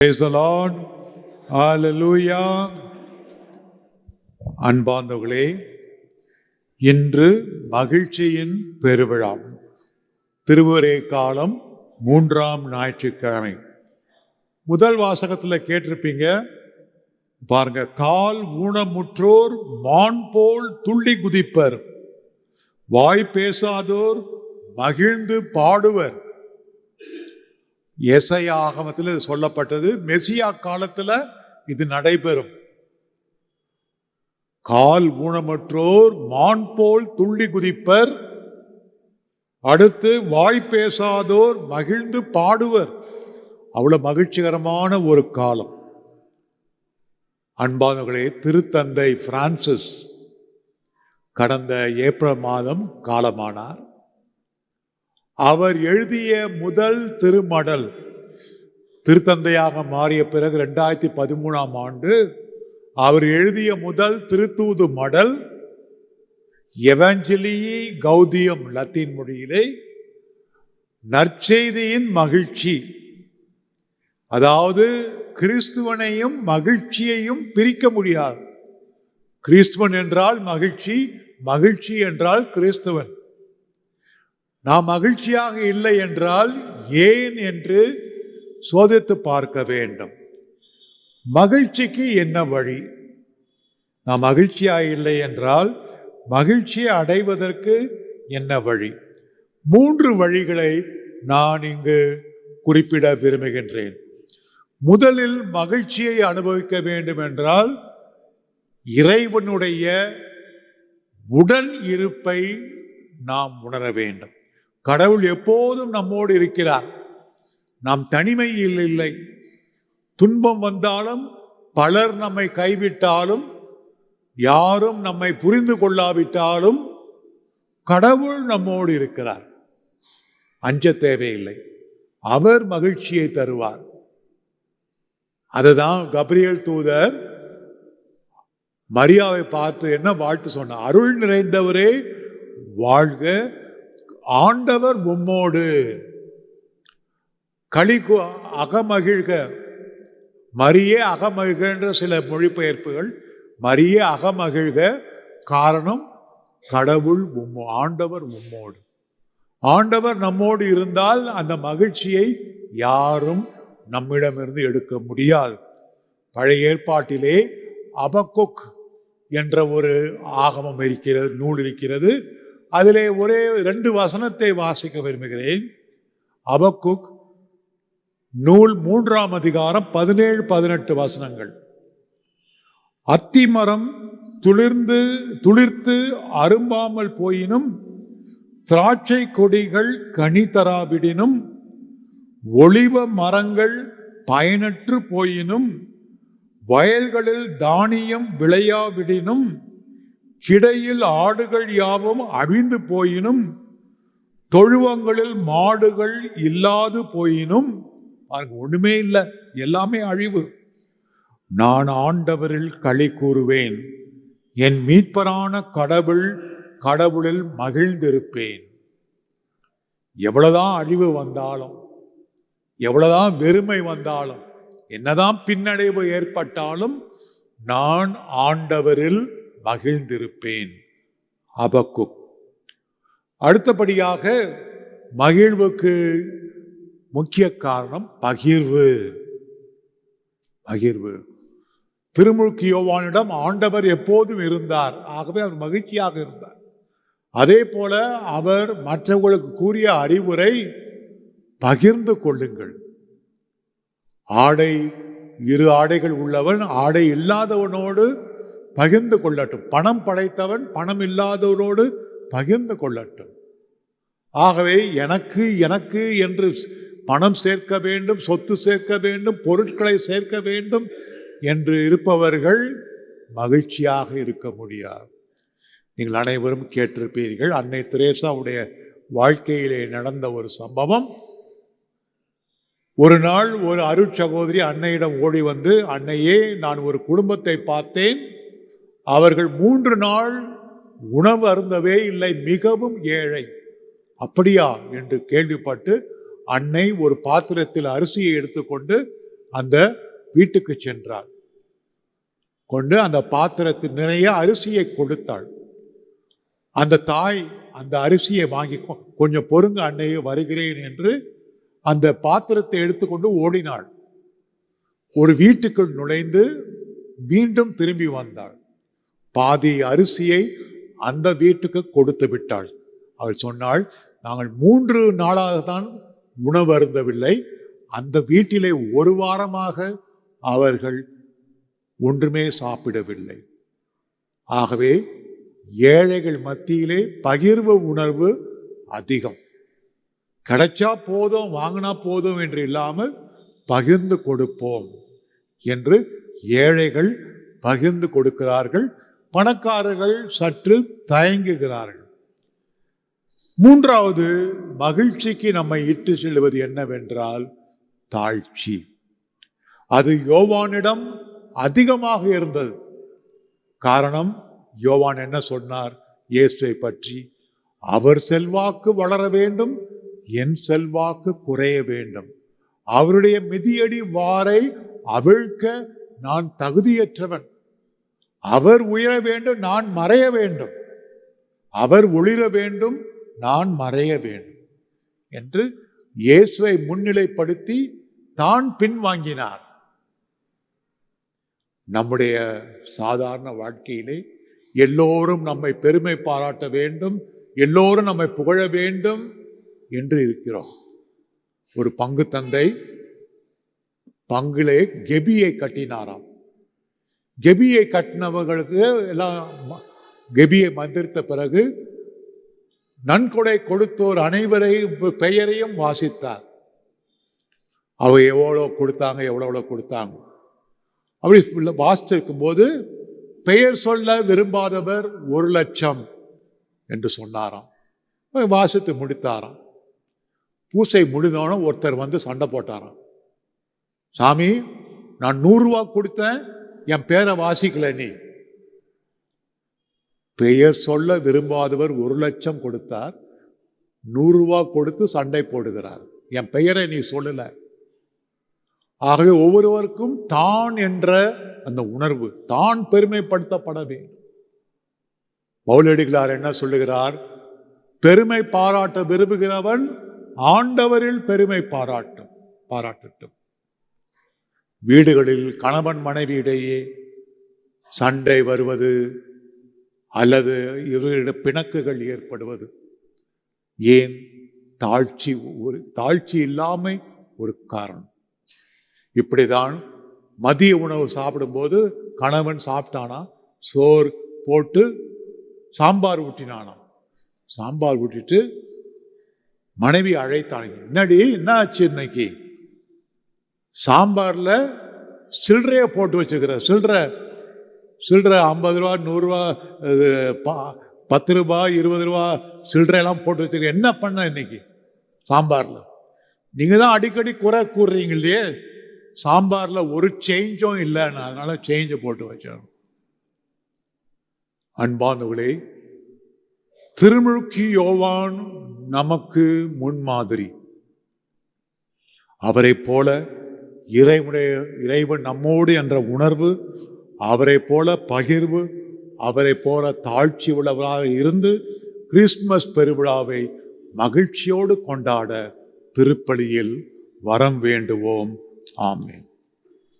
Praise the Lord. Hallelujah. அன்பாந்தவர்களே இன்று மகிழ்ச்சியின் பெருவிழா திருவரே காலம் மூன்றாம் ஞாயிற்றுக்கிழமை முதல் வாசகத்தில் கேட்டிருப்பீங்க பாருங்க கால் ஊனமுற்றோர் மான் போல் துள்ளி குதிப்பர் வாய் பேசாதோர் மகிழ்ந்து பாடுவர் இசை ஆகமத்தில் இது சொல்லப்பட்டது. மெசியா காலத்தில் இது நடைபெறும். கால் ஊனமற்றோர் மான் போல் துள்ளி குதிப்பர். அடுத்து வாய் பேசாதோர் மகிழ்ந்து பாடுவர். அவ்வளவு மகிழ்ச்சிகரமான ஒரு காலம். அன்பானவர்களே திருத்தந்தை பிரான்சிஸ் கடந்த ஏப்ரல் மாதம் காலமானார். அவர் எழுதிய முதல் திருமடல் திருத்தந்தையாக மாறிய பிறகு ரெண்டாயிரத்தி பதிமூணாம் ஆண்டு அவர் எழுதிய முதல் திருத்தூது மடல் எவஞ்சலியி கௌதியம் லத்தீன் மொழியிலே நற்செய்தியின் மகிழ்ச்சி. அதாவது கிறிஸ்துவனையும் மகிழ்ச்சியையும் பிரிக்க முடியாது. கிறிஸ்துவன் என்றால் மகிழ்ச்சி மகிழ்ச்சி என்றால் கிறிஸ்துவன். நாம் மகிழ்ச்சியாக இல்லை என்றால் ஏன் என்று சோதித்து பார்க்க வேண்டும். மகிழ்ச்சிக்கு என்ன வழி? நாம் மகிழ்ச்சியாக இல்லை என்றால் மகிழ்ச்சியை அடைவதற்கு என்ன வழி? மூன்று வழிகளை நான் இங்கு குறிப்பிட விரும்புகின்றேன். முதலில் மகிழ்ச்சியை அனுபவிக்க வேண்டும் என்றால் இறைவனுடைய உடன் இருப்பை நாம் உணர வேண்டும். கடவுள் எப்போதும் நம்மோடு இருக்கிறார். நாம் தனிமையில் இல்லை. துன்பம் வந்தாலும் பலர் நம்மை கைவிட்டாலும் யாரும் நம்மை புரிந்து கொள்ளாவிட்டாலும் கடவுள் நம்மோடு இருக்கிறார். அஞ்ச தேவையில்லை. அவர் மகிழ்ச்சியை தருவார். அதுதான் கப்ரியல் தூதர் மரியாவை பார்த்து என்ன வாழ்த்து சொன்னார். அருள் நிறைந்தவரே வாழ்க ஆண்டவர் உம்மோடு களி அகமகிழ்க. மரியே அகமகிழ்கின்ற சில மொழிபெயர்ப்புகள் மரியே அகமகிழ்க காரணம் கடவுள் உம்மோ ஆண்டவர் உம்மோடு. ஆண்டவர் நம்மோடு இருந்தால் அந்த மகிழ்ச்சியை யாரும் நம்மிடமிருந்து எடுக்க முடியாது. பழைய ஏற்பாட்டிலே அபகொக் என்ற ஒரு ஆகமம் இருக்கிறது நூல் இருக்கிறது. அதிலே ஒரே ரெண்டு வசனத்தை வாசிக்க விரும்புகிறேன். அபக்குக் நூல் மூன்றாம் அதிகாரம் பதினேழு பதினெட்டு வசனங்கள். அத்திமரம் துளிர்ந்து துளிர்த்து அரும்பாமல் போயினும் திராட்சை கொடிகள் கனி தராவிடினும் ஒளிவ மரங்கள் பயனற்று போயினும் வயல்களில் தானியம் விளையாவிடினும் கிடையில் ஆடுகள் யாவும் அழிந்து போயினும் தொழுவங்களில் மாடுகள் இல்லாது போயினும் பாருங்க ஒண்ணுமே இல்லை எல்லாமே அழிவு. நான் ஆண்டவரில் களி கூறுவேன் என் மீட்பரான கடவுள் கடவுளில் மகிழ்ந்திருப்பேன். எவ்வளவுதான் அழிவு வந்தாலும் எவ்வளவுதான் வெறுமை வந்தாலும் என்னதான் பின்னடைவு ஏற்பட்டாலும் நான் ஆண்டவரில் மகிழ்ந்திருப்பேன். அபக்குக் அடுத்தபடியாக மகிழ்வுக்கு முக்கிய காரணம் பகிர்வு. பகிர்வு. திருமுழுக்கு யோவானிடம் ஆண்டவர் எப்போதும் இருந்தார். ஆகவே அவர் மகிழ்ச்சியாக இருந்தார். அதே போல அவர் மற்றவர்களுக்கு கூறிய அறிவுரை பகிர்ந்து கொள்ளுங்கள். ஆடை இரு ஆடைகள் உள்ளவன் ஆடை இல்லாதவனோடு பகிர்ந்து கொள்ளட்டும். பணம் படைத்தவன் பணம் இல்லாதவரோடு பகிர்ந்து கொள்ளட்டும். ஆகவே எனக்கு எனக்கு என்று பணம் சேர்க்க வேண்டும் சொத்து சேர்க்க வேண்டும் பொருட்களை சேர்க்க வேண்டும் என்று இருப்பவர்கள் மகிழ்ச்சியாக இருக்க முடியாது. நீங்கள் அனைவரும் கேட்டிருப்பீர்கள் அன்னை திரேசாவுடைய வாழ்க்கையிலே நடந்த ஒரு சம்பவம். ஒரு நாள் ஒரு அருட்சகோதரி அன்னையிடம் ஓடி வந்து அன்னையே நான் ஒரு குடும்பத்தை பார்த்தேன். அவர்கள் மூன்று நாள் உணவு அருந்தவே இல்லை மிகவும் ஏழை. அப்படியா? என்று கேள்விப்பட்டு அன்னை ஒரு பாத்திரத்தில் அரிசியை எடுத்துக்கொண்டு அந்த வீட்டுக்கு சென்றாள். கொண்டு அந்த பாத்திரத்தில் நிறைய அரிசியை கொடுத்தாள். அந்த தாய் அந்த அரிசியை வாங்கி கொ- கொஞ்சம் பொறுங்க அன்னையே வருகிறேன் என்று அந்த பாத்திரத்தை எடுத்துக்கொண்டு ஓடினாள். ஒரு வீட்டுக்குள் நுழைந்து மீண்டும் திரும்பி வந்தாள். பாதி அரிசியை அந்த வீட்டுக்கு கொடுத்து விட்டாள். அவள் சொன்னாள் நாங்கள் மூன்று நாளாக தான் உணவு அருந்தவில்லை. அந்த வீட்டிலே ஒரு வாரமாக அவர்கள் ஒன்றுமே சாப்பிடவில்லை. ஆகவே ஏழைகள் மத்தியிலே பகிர்வு உணர்வு அதிகம். கிடைச்சா போதும் வாங்கினா போதும் என்று இல்லாமல் பகிர்ந்து கொடுப்போம் என்று ஏழைகள் பகிர்ந்து கொடுக்கிறார்கள். பணக்காரர்கள் சற்று தயங்குகிறார்கள். மூன்றாவது மகிழ்ச்சிக்கு நம்மை இட்டு செல்வது என்னவென்றால் தாழ்ச்சி. அது யோவானிடம் அதிகமாக இருந்தது. காரணம் யோவான் என்ன சொன்னார்? இயேசுவை பற்றி அவர் செல்வாக்கு வளர வேண்டும் என் செல்வாக்கு குறைய வேண்டும். அவருடைய மிதியடி வாரை அவிழ்க்க நான் தகுதியற்றவன். அவர் உயர வேண்டும் நான் மறைய வேண்டும். அவர் ஒளிர வேண்டும் நான் மறைய வேண்டும் என்று இயேசுவை முன்னிலைப்படுத்தி தான் பின்வாங்கினார். நம்முடைய சாதாரண வாழ்க்கையிலே எல்லோரும் நம்மை பெருமை பாராட்ட வேண்டும் எல்லோரும் நம்மை புகழ வேண்டும் என்று இருக்கிறோம். ஒரு பங்கு தந்தை பங்கிலே கெபியை கட்டினாராம். கெபியை கட்டினவர்களுக்கு எல்லாம் ம- கெபியை மந்திரித்த பிறகு நன்கொடை கொடுத்தோர் அனைவரையும் பெயரையும் வாசித்தார். அவ எவ்வளோ கொடுத்தாங்க எவ்வளோ எவ்வளோ கொடுத்தாங்க. அப்படி உள்ள வாசிச்சிருக்கும் போது பெயர் சொல்ல விரும்பாதவர் ஒரு லட்சம் என்று சொன்னாராம். அவர் வாசித்து முடித்தாராம். பூசை முடிந்தவனும் ஒருத்தர் வந்து சண்டை போட்டாராம். சாமி நான் நூறுரூவா கொடுத்தேன் என் பேரை வாசிக்கல நீ. பெயர் சொல்ல விரும்பாதவர் ஒரு லட்சம் கொடுத்தார் நூறுரூவா கொடுத்து சண்டை போடுகிறார். என் பெயரை நீ சொல்லல. ஆகவே ஒவ்வொருவருக்கும் தான் என்ற அந்த உணர்வு தான் பெருமைப்படுத்தப்பட வேண்டும். பவுலடிகளார் என்ன சொல்லுகிறார்? பெருமை பாராட்ட விரும்புகிறவன் ஆண்டவரில் பெருமை பாராட்டும் பாராட்டட்டும். வீடுகளில் கணவன் மனைவி இடையே சண்டை வருவது அல்லது இவர்களிட பிணக்குகள் ஏற்படுவது. ஏன்? தாழ்ச்சி ஒரு தாழ்ச்சி இல்லாமை ஒரு காரணம். இப்படிதான் மதிய உணவு சாப்பிடும்போது கணவன் சாப்பிட்டானா? சோறு போட்டு சாம்பார் ஊட்டினானாம் சாம்பார் ஊட்டிட்டு மனைவி அழைத்தாங்க என்னடி? என்ன ஆச்சு இன்னைக்கு? சாம்பாரில் சில்லறையை போட்டு வச்சுக்கிற சில்லறை சில்லறை ஐம்பது ரூபா நூறுரூவா இது பா பத்து ரூபா இருபது ரூபா சில்லறையெல்லாம் போட்டு வச்சுருக்க என்ன பண்ண இன்னைக்கு? சாம்பாரில். நீங்கள் தான் அடிக்கடி குறை கூறுறீங்க இல்லையே? சாம்பாரில் ஒரு சேஞ்சும் இல்லைன்னு அதனால் சேஞ்சை போட்டு வச்சோம் அன்பானவர்களே திருமுழுக்கி யோவான் நமக்கு முன்மாதிரி. அவரைப் போல இறைவனுடைய இறைவன் நம்மோடு என்ற உணர்வு அவரைப் போல பகிர்வு அவரைப் போல தாழ்ச்சி உள்ளவராக இருந்து கிறிஸ்துமஸ் பெருவிழாவை மகிழ்ச்சியோடு கொண்டாட திருப்பலியில் வரம் வேண்டுவோம். ஆமேன்.